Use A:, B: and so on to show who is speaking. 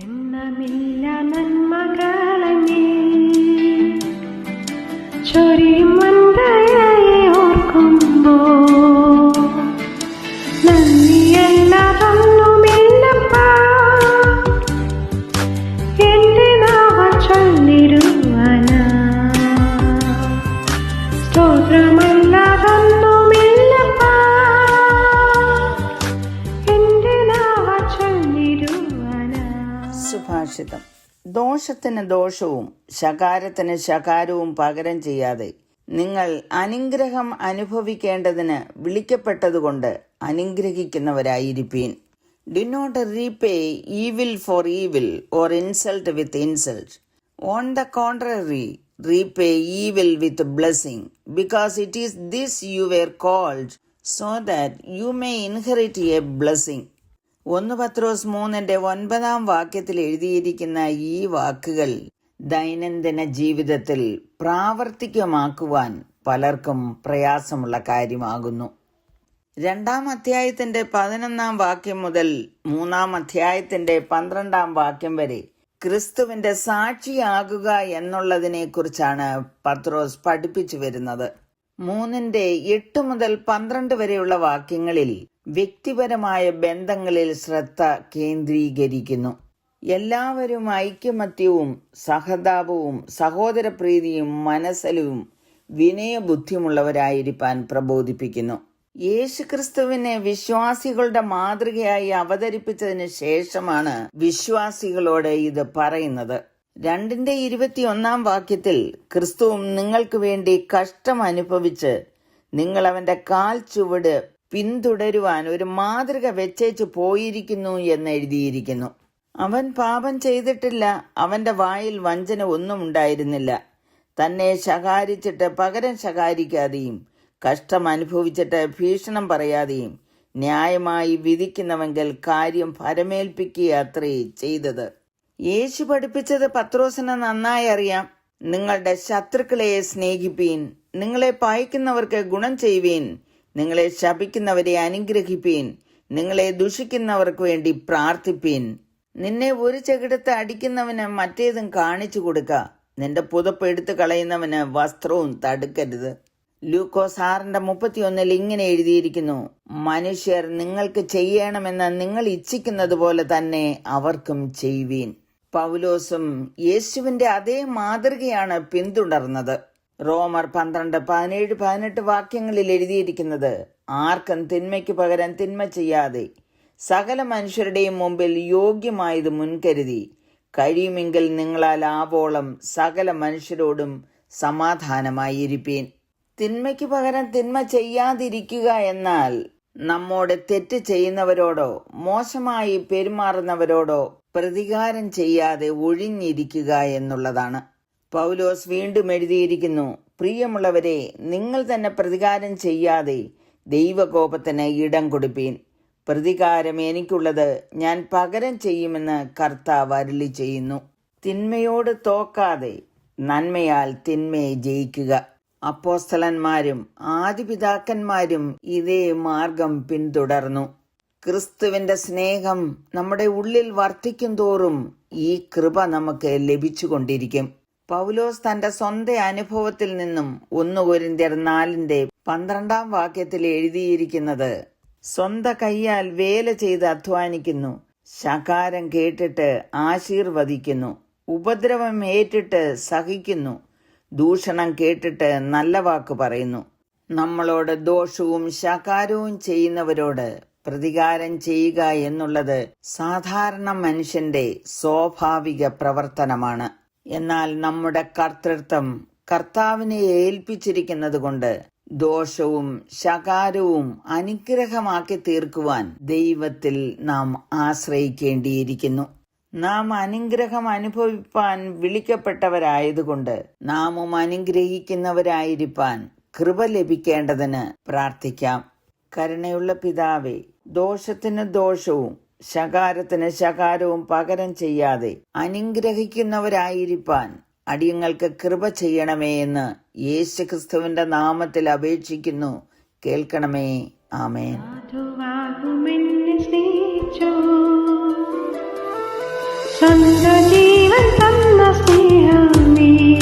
A: എണ്ണമില്ല നന്മകളെ നീ ചൊരിയും വന്ദയെ
B: സുഭാഷിതം ദോഷത്തിന് ദോഷവും ശകാരത്തിന് ശകാരവും പകരം ചെയ്യാതെ നിങ്ങൾ അനുഗ്രഹം അനുഭവിക്കേണ്ടതിന് വിളിക്കപ്പെട്ടതുകൊണ്ട് അനുഗ്രഹിക്കുന്നവരായിരിപ്പീൻ. Do not repay evil for evil or insult with insult on the contrary repay evil with blessing because it is this you were called so that you may inherit a blessing ഒന്ന് പത്രോസ് മൂന്നിന്റെ ഒൻപതാം വാക്യത്തിൽ എഴുതിയിരിക്കുന്ന ഈ വാക്കുകൾ ദൈനംദിന ജീവിതത്തിൽ പ്രാവർത്തികമാക്കുവാൻ പലർക്കും പ്രയാസമുള്ള കാര്യമാകുന്നു. രണ്ടാം അധ്യായത്തിന്റെ പതിനൊന്നാം വാക്യം മുതൽ മൂന്നാം അധ്യായത്തിന്റെ പന്ത്രണ്ടാം വാക്യം വരെ ക്രിസ്തുവിന്റെ സാക്ഷിയാകുക എന്നുള്ളതിനെ കുറിച്ചാണ് പത്രോസ് പഠിപ്പിച്ചു വരുന്നത്. മൂന്നിന്റെ എട്ട് മുതൽ പന്ത്രണ്ട് വരെയുള്ള വാക്യങ്ങളിൽ വ്യക്തിപരമായ ബന്ധങ്ങളിൽ ശ്രദ്ധ കേന്ദ്രീകരിക്കുന്നു. എല്ലാവരും ഐക്യമത്യവും സഹതാപവും സഹോദരപ്രീതിയും മനസ്സലവും വിനയബുദ്ധിയുമുള്ളവരായിരിക്കാൻ പ്രബോധിപ്പിക്കുന്നു. യേശുക്രിസ്തുവിനെ വിശ്വാസികളുടെ മാതൃകയായി അവതരിപ്പിച്ചതിന് ശേഷമാണ് വിശ്വാസികളോട് ഇത് പറയുന്നത്. രണ്ടിന്റെ ഇരുപത്തിയൊന്നാം വാക്യത്തിൽ ക്രിസ്തുവും നിങ്ങൾക്ക് വേണ്ടി കഷ്ടം അനുഭവിച്ച് നിങ്ങൾ അവന്റെ കാൽ ചുവട് പിന്തുടരുവാൻ ഒരു മാതൃക വെച്ചേച്ചു പോയിരിക്കുന്നു എന്ന് എഴുതിയിരിക്കുന്നു. അവൻ പാപം ചെയ്തിട്ടില്ല. അവന്റെ വായിൽ വഞ്ചന ഒന്നും ഉണ്ടായിരുന്നില്ല. തന്നെ ശകാരിച്ചിട്ട് പകരം ശകാരിക്കാതെയും കഷ്ടം അനുഭവിച്ചിട്ട് ഭീഷണം പറയാതെയും ന്യായമായി വിധിക്കുന്നവെങ്കിൽ കാര്യം ഫരമേൽപ്പിക്കുക അത്രേ ചെയ്തത്. യേശു പഠിപ്പിച്ചത് പത്രോസിന് നന്നായി അറിയാം. നിങ്ങളുടെ ശത്രുക്കളെ സ്നേഹിപ്പീൻ നിങ്ങളെ പായിക്കുന്നവർക്ക് ഗുണം ചെയ്യുവീൻ നിങ്ങളെ ശപിക്കുന്നവരെ അനുഗ്രഹിപ്പീൻ. നിങ്ങളെ ദുഷിക്കുന്നവർക്ക് വേണ്ടി പ്രാർത്ഥിപ്പീൻ. നിന്നെ ഒരു ചകിടത്ത് അടിക്കുന്നവന് മറ്റേതും കാണിച്ചു കൊടുക്ക. നിന്റെ പുതപ്പ് എടുത്തു കളയുന്നവന് വസ്ത്രവും തടുക്കരുത്. ലൂക്കോസ് ആറിന്റെ മുപ്പത്തിയൊന്നിൽ ഇങ്ങനെ എഴുതിയിരിക്കുന്നു. മനുഷ്യർ നിങ്ങൾക്ക് ചെയ്യണമെന്ന് നിങ്ങൾ ഇച്ഛിക്കുന്നത് പോലെ തന്നെ അവർക്കും ചെയ്യുവീൻ. പൗലോസും യേശുവിന്റെ അതേ മാതൃകയാണ് പിന്തുടർന്നത്. റോമർ പന്ത്രണ്ട് പതിനേഴ് പതിനെട്ട് വാക്യങ്ങളിൽ എഴുതിയിരിക്കുന്നത് ആർക്കും തിന്മയ്ക്ക് പകരം തിന്മ ചെയ്യാതെ സകല മനുഷ്യരുടെയും മുമ്പിൽ യോഗ്യമായത് മുൻകരുതി കഴിയുമെങ്കിൽ നിങ്ങളാൽ ആവോളം സകല മനുഷ്യരോടും സമാധാനമായിരിപ്പീൻ. തിന്മയ്ക്ക് പകരം തിന്മ ചെയ്യാതിരിക്കുക എന്നാൽ നമ്മോട് തെറ്റ് ചെയ്യുന്നവരോടോ മോശമായി പെരുമാറുന്നവരോടോ പ്രതികാരം ചെയ്യാതെ ഒഴിഞ്ഞിരിക്കുക എന്നുള്ളതാണ്. പൗലോസ് വീണ്ടും എഴുതിയിരിക്കുന്നു പ്രിയമുള്ളവരെ നിങ്ങൾ തന്നെ പ്രതികാരം ചെയ്യാതെ ദൈവകോപത്തിന് ഇടം കൊടുപ്പീൻ. പ്രതികാരം എനിക്കുള്ളത് ഞാൻ പകരം ചെയ്യുമെന്ന് കർത്താവ് അരുളി ചെയ്യുന്നു. തിന്മയോട് തോക്കാതെ നന്മയാൽ തിന്മയെ ജയിക്കുക. അപ്പോസ്തലന്മാരും ആദിപിതാക്കന്മാരും ഇതേ മാർഗം പിന്തുടർന്നു. ക്രിസ്തുവിന്റെ സ്നേഹം നമ്മുടെ ഉള്ളിൽ വർദ്ധിക്കും തോറും ഈ കൃപ നമുക്ക് ലഭിച്ചുകൊണ്ടിരിക്കും. പൗലോസ് തന്റെ സ്വന്തം അനുഭവത്തിൽ നിന്നും ഒന്ന് കൊരിന്ത്യർ നാലിന്റെ പന്ത്രണ്ടാം വാക്യത്തിൽ എഴുതിയിരിക്കുന്നത് സ്വന്ത കൈയാൽ വേല ചെയ്ത് അധ്വാനിക്കുന്നു ശകാരം കേട്ടിട്ട് ആശീർവദിക്കുന്നു ഉപദ്രവം ഏറ്റിട്ട് സഹിക്കുന്നു ദൂഷണം കേട്ടിട്ട് നല്ല വാക്ക് പറയുന്നു. നമ്മളോട് ദോഷവും ശകാരവും ചെയ്യുന്നവരോട് പ്രതികാരം ചെയ്യുക എന്നുള്ളത് സാധാരണ മനുഷ്യന്റെ സ്വാഭാവിക പ്രവർത്തനമാണ്. എന്നാൽ നമ്മുടെ കർത്തൃത്വം കർത്താവിനെ ഏൽപ്പിച്ചിരിക്കുന്നത് കൊണ്ട് ദോഷവും ശകാരവും അനുഗ്രഹമാക്കി തീർക്കുവാൻ ദൈവത്തിൽ നാം ആശ്രയിക്കേണ്ടിയിരിക്കുന്നു. നാം അനുഗ്രഹം അനുഭവിപ്പാൻ വിളിക്കപ്പെട്ടവരായതുകൊണ്ട് നാമും അനുഗ്രഹിക്കുന്നവരായിരിക്കാൻ കൃപ ലഭിക്കേണ്ടതിന് പ്രാർത്ഥിക്കാം. കരുണയുള്ള പിതാവേ ദോഷത്തിന് ദോഷവും ശകാരത്തിന് ശകാരവും പകരം ചെയ്യാതെ അനുഗ്രഹിക്കുന്നവരായിരിക്കാൻ അടിയങ്ങൾക്ക് കൃപ ചെയ്യണമേ എന്ന് യേശു ക്രിസ്തുവിന്റെ നാമത്തിൽ അപേക്ഷിക്കുന്നു. കേൾക്കണമേ. ആമേൻ.
A: ജീവൻ തന്ന സ്നേഹമേ.